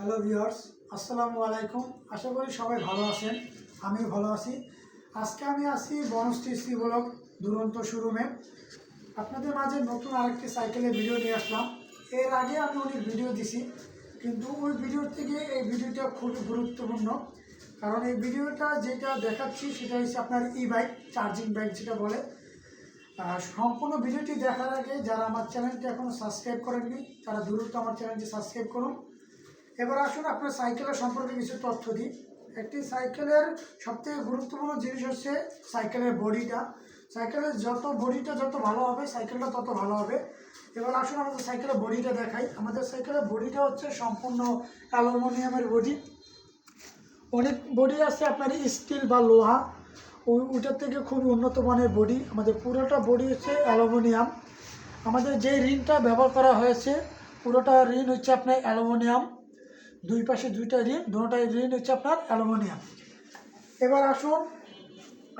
Hello viewers, আসসালামু আলাইকুম। আশা করি সবাই ভালো আছেন, আমিও ভালো আছি। আজকে আমি আছি বনশ্রী শ্রী ব্লক দুরন্ত শোরুমে। আপনাদের মাঝে নতুন আরেকটি সাইকেলের ভিডিও নিয়ে আসলাম। এর আগে আমি অনেক ভিডিও দিছি, কিন্তু ওই ভিডিওর থেকে এই ভিডিওটা খুবই গুরুত্বপূর্ণ। কারণ এই ভিডিওটা যেটা দেখাচ্ছি, সেটা হচ্ছে আপনার ই বাইক চার্জিং বাইক যেটা বলে। সম্পূর্ণ ভিডিওটি দেখার আগে যারা আমার চ্যানেলটি এখনও সাবস্ক্রাইব করেননি, তারা দ্রুত আমার চ্যানেলটি সাবস্ক্রাইব করুন। এবার আসুন আপনার সাইকেলের সম্পর্কে কিছু তথ্য দিই। একটি সাইকেলের সবথেকে গুরুত্বপূর্ণ জিনিস হচ্ছে সাইকেলের বডিটা। সাইকেলের যত বডিটা যত ভালো হবে, সাইকেলটা তত ভালো হবে। এবার আসুন আমাদের সাইকেলের বডিটা দেখাই। আমাদের সাইকেলের বডিটা হচ্ছে সম্পূর্ণ অ্যালুমিনিয়ামের বডি। অনেক বডি আছে আপনার স্টিল বা লোহা। ওই ওইটার থেকে খুবই উন্নত মানের বডি। আমাদের পুরোটা বডি হচ্ছে অ্যালুমিনিয়াম। আমাদের যে রিনটা ব্যবহার করা হয়েছে, পুরোটা রিন হচ্ছে আপনার অ্যালুমিনিয়াম। দুই পাশে দুইটা রিন দুটাই রিন হচ্ছে আপনার অ্যালুমিনিয়াম। এবার আসুন,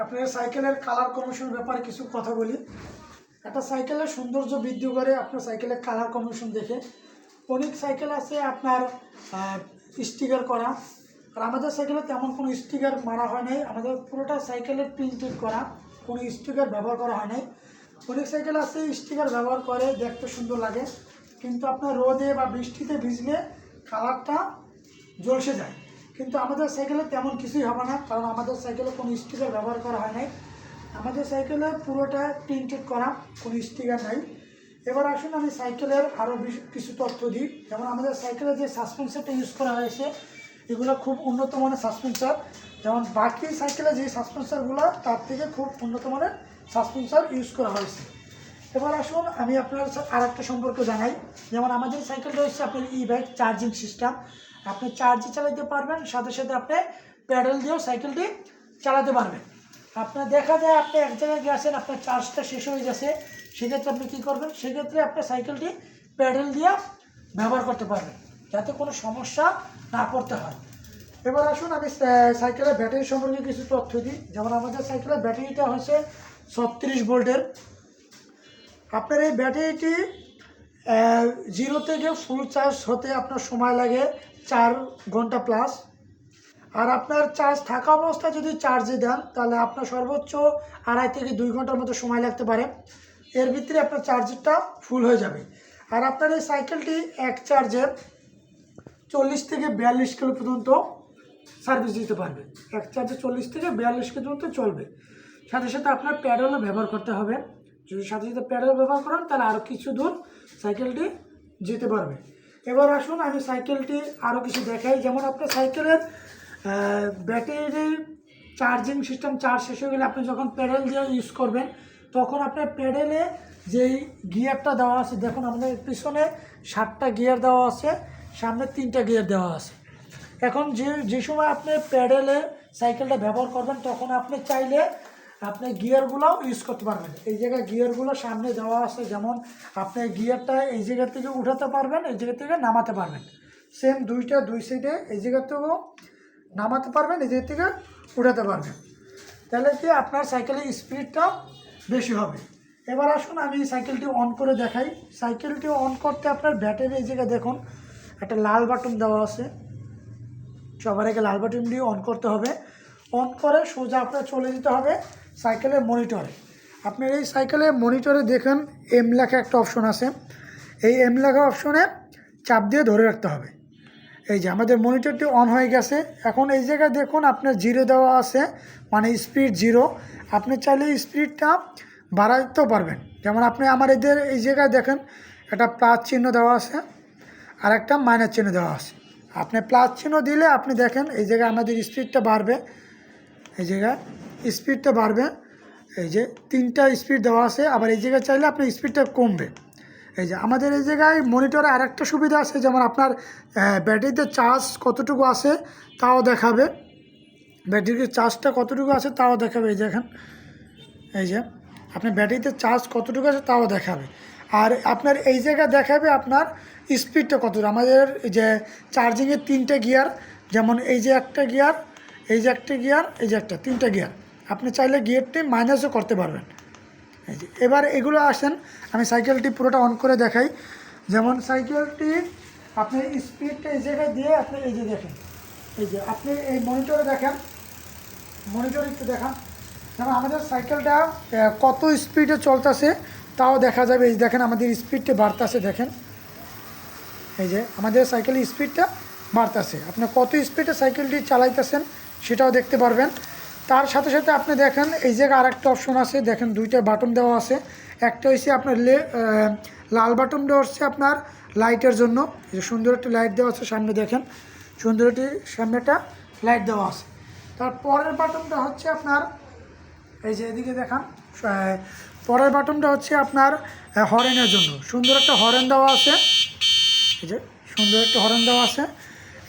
আপনার সাইকেলের কালার কমিশনের ব্যাপারে কিছু কথা বলি। একটা সাইকেলের সৌন্দর্য বৃদ্ধি করে আপনার সাইকেলের কালার কমিশন দেখে। অনেক সাইকেল আছে আপনার স্টিকার করা। আর আমাদের সাইকেলে তেমন কোনো স্টিকার মারা হয় নাই। আমাদের পুরোটা সাইকেলের প্রিন্টেড করা। কোনো স্টিকার ব্যবহার করা হয় নাই। অনেক সাইকেল আছে স্টিকার ব্যবহার করে, দেখতে সুন্দর লাগে। কিন্তু আপনার রোদে বা বৃষ্টিতে ভিজলে কালারটা জলসে যায়। কিন্তু আমাদের সাইকেলে তেমন কিছুই হবে না, কারণ আমাদের সাইকেলে কোনো স্টিকার ব্যবহার করা হয় নাই। আমাদের সাইকেলে পুরোটা প্রিন্টেড করা, কোনো স্টিকার নাই। এবার আসুন আমি সাইকেলের আরও কিছু তথ্য দিই। যেমন আমাদের সাইকেলে যে সাসপেন্সারটা ইউজ করা হয়েছে, এগুলো খুব উন্নত মানের সাসপেন্সার যেমন বাকি সাইকেলে যে সাসপেন্সারগুলো তার থেকে খুব উন্নত মানের সাসপেন্সার ইউজ করা হয়েছে। এবার আসুন, আমি আপনার আর একটা সম্পর্কে জানাই। যেমন আমাদের সাইকেল রয়েছে আপনার ই বাইক চার্জিং সিস্টেম আপনি চার্জে চালাতে পারবেন, সাথে সাথে আপনি প্যাডেল দিয়েও সাইকেলটি চালাতে পারবেন। আপনার দেখা যায়, আপনি এক জায়গায় গেছেন, আপনার চার্জটা শেষ হয়ে গেছে, সেক্ষেত্রে আপনি কী করবেন? সেক্ষেত্রে আপনার সাইকেলটি প্যাডেল দিয়ে ব্যবহার করতে পারবেন, যাতে কোনো সমস্যা না পড়তে হয়। এবার আসুন, আমি সাইকেলের ব্যাটারি সম্পর্কে কিছু তথ্য দিই। যেমন আমাদের সাইকেলের ব্যাটারিটা হচ্ছে ছত্রিশ ভোল্টের। আপনার এই ব্যাটারিটি জিরো থেকে ফুল চার্জ হতে আপনার সময় লাগে চার ঘণ্টা প্লাস আর আপনার চার্জ থাকা অবস্থায় যদি চার্জে দেন, তাহলে আপনার সর্বোচ্চ আড়াই থেকে দুই ঘণ্টার মতো সময় লাগতে পারে। এর ভিতরে আপনার চার্জারটা ফুল হয়ে যাবে। আর আপনার এই সাইকেলটি এক চার্জে চল্লিশ থেকে বিয়াল্লিশ কিলো পর্যন্ত সার্ভিস দিতে পারবে। এক চার্জে চল্লিশ থেকে বিয়াল্লিশ কিলো পর্যন্ত চলবে। সাথে সাথে আপনার প্যাডেলও ব্যবহার করতে হবে। যদি সাথে সাথে প্যাডেল ব্যবহার করেন, তাহলে আরও কিছু দূর সাইকেলটি যেতে পারবে। এবার আসুন, আমি সাইকেলটি আরও কিছু দেখাই। যেমন আপনার সাইকেলের ব্যাটারি চার্জিং সিস্টেম চার্জ শেষ হয়ে গেলে আপনি যখন প্যাডেল দিয়ে ইউজ করবেন, তখন আপনার প্যাডেলে যেই গিয়ারটা দেওয়া আছে, দেখুন আমাদের পিছনে সাতটা গিয়ার দেওয়া আছে, সামনে তিনটা গিয়ার দেওয়া আছে। এখন যে যে সময় আপনি প্যাডেলে সাইকেলটা ব্যবহার করবেন, তখন আপনি চাইলে আপনি গিয়ারগুলোও ইউজ করতে পারবেন। এই জায়গায় গিয়ারগুলো সামনে দেওয়া আছে, যেমন আপনি গিয়ারটা এই জায়গা থেকে উঠাতে পারবেন, এই জায়গা থেকে নামাতে পারবেন। সেম দুইটা, দুই সাইডে এই জায়গা থেকেও নামাতে পারবেন, এই থেকে উঠাতে পারবেন। তাহলে কি আপনার সাইকেলের স্পিডটা বেশি হবে? এবার আসুন আমি সাইকেলটি অন করে দেখাই। সাইকেলটি অন করতে আপনার ব্যাটারি এই জায়গায় দেখুন, একটা লাল বাটন দেওয়া আছে। সবার আগে লাল বাটন দিয়ে অন করতে হবে। অন করে সোজা আপনার চলে যেতে হবে। সাইকেলের মনিটরে। আপনার এই সাইকেলের মনিটরে দেখেন এম লেখা একটা অপশন আছে। এই এম লেখা অপশনে চাপ দিয়ে ধরে রাখতে হবে। এই যে আমাদের মনিটরটি অন হয়ে গেছে। এখন এই জায়গায় দেখুন, আপনার জিরো দেওয়া আছে মানে স্পিড জিরো আপনি চাইলে স্পিডটা বাড়াতেও পারবেন। যেমন আপনি আমার এদের এই জায়গায় দেখেন, একটা প্লাস চিহ্ন দেওয়া আছে, আর একটা মাইনাস চিহ্ন দেওয়া আছে। আপনি প্লাস চিহ্ন দিলে আপনি দেখেন, এই জায়গায় আমাদের স্পিডটা বাড়বে। এই জায়গায় স্পিডটা বাড়বে। এই যে তিনটা স্পিড দেওয়া আছে, আবার এই জায়গায় চাইলে আপনার স্পিডটা কমবে। এই যে আমাদের এই জায়গায় মনিটরে আরেকটা সুবিধা আছে, যেমন আপনার ব্যাটারিতে চার্জ কতটুকু আছে তাও দেখাবে। ব্যাটারির চার্জটা কতটুকু আছে তাও দেখাবে, এই দেখেন। এই যে আপনার ব্যাটারিতে চার্জ কতটুকু আছে তাও দেখাবে। আর আপনার এই জায়গায় দেখাবে আপনার স্পিডটা কতটুকু আমাদের যে চার্জিংয়ের তিনটে গিয়ার, যেমন এই যে একটা গিয়ার, এই যে একটা গিয়ার, এই যে একটা, তিনটা গিয়ার। আপনি চাইলে গিয়ারটি মাইনাসও করতে পারবেন। এই যে, এবার এগুলো আসেন, আমি সাইকেলটি পুরোটা অন করে দেখাই। যেমন সাইকেলটি আপনি স্পিডটা এই জায়গায় দিয়ে আপনি এই যে দেখেন, এই যে আপনি এই মনিটরে দেখেন মনিটর একটু দেখান। যেমন আমাদের সাইকেলটা কত স্পিডে চলতেছে, তাও দেখা যাবে। এই দেখেন আমাদের স্পিডটা বাড়তেছে, দেখেন। এই যে আমাদের সাইকেলের স্পিডটা বাড়তেছে। আপনি কত স্পিডে সাইকেলটি চালাইতেছেন, সেটাও দেখতে পারবেন। তার সাথে সাথে আপনি দেখেন, এই জায়গায় আরেকটা অপশন আছে, দেখেন দুইটা বাটন দেওয়া আছে। একটা হচ্ছে আপনার লাল বাটন দেওয়া হচ্ছে আপনার লাইটের জন্য। সুন্দর একটা লাইট দেওয়া আছে সামনে দেখেন। সুন্দর একটি সামনে একটা লাইট দেওয়া আছে। তার পরের বাটনটা হচ্ছে আপনার, এই যে এদিকে দেখান পরের বাটনটা হচ্ছে আপনার হরেনের জন্য। সুন্দর একটা হরেন দেওয়া আছে। এই যে সুন্দর একটা হরেন দেওয়া আছে।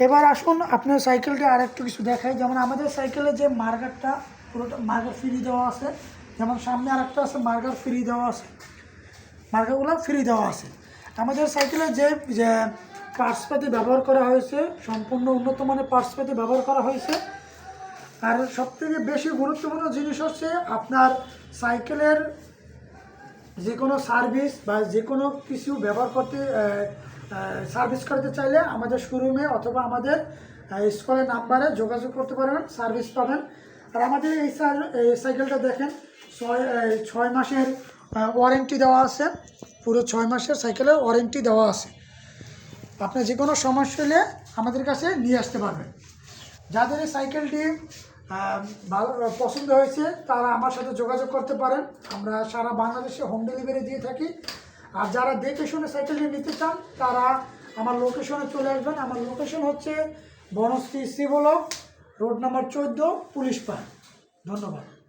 এবার আসুন আপনার সাইকেলটা আর একটু কিছু দেখাই। যেমন আমাদের সাইকেলে যে মার্গারটা, পুরোটা মার্গার ফ্রি দেওয়া আছে। যেমন সামনে আরেকটা আছে, মার্গার ফ্রি দেওয়া আছে। মার্গারগুলো ফ্রি দেওয়া আছে। আমাদের সাইকেলে যে পার্টসপাতি ব্যবহার করা হয়েছে, সম্পূর্ণ উন্নত মানের পার্টসপাতি ব্যবহার করা হয়েছে। আর সবথেকে বেশি গুরুত্বপূর্ণ জিনিস হচ্ছে আপনার সাইকেলের যে কোনো সার্ভিস বা যে কোনো কিছু ব্যবহার করতে সার্ভিস করতে চাইলে আমাদের শোরুমে অথবা আমাদের স্কুলের নাম্বারে যোগাযোগ করতে পারবেন সার্ভিস পাবেন। আর আমাদের এই সাইকেলটা দেখেন, ছয় ছয় মাসের ওয়ারেন্টি দেওয়া আছে। পুরো ছয় মাসের সাইকেলের ওয়ারেন্টি দেওয়া আছে। আপনি যে কোনো সমস্যা হলে আমাদের কাছে নিয়ে আসতে পারবেন। যাদের এই সাইকেলটি ভালো, পছন্দ হয়েছে, তারা আমার সাথে যোগাযোগ করতে পারেন। আমরা সারা বাংলাদেশে হোম ডেলিভারি দিয়ে থাকি। আর যারা দেখে শুনে সাইকেলটি নিতে চান, তারা আমার লোকেশনে চলে আসবেন। আমার লোকেশন হচ্ছে বনশ্রী শ্রীবলক রোড নাম্বার চোদ্দ, পুলিশ পাড়। ধন্যবাদ।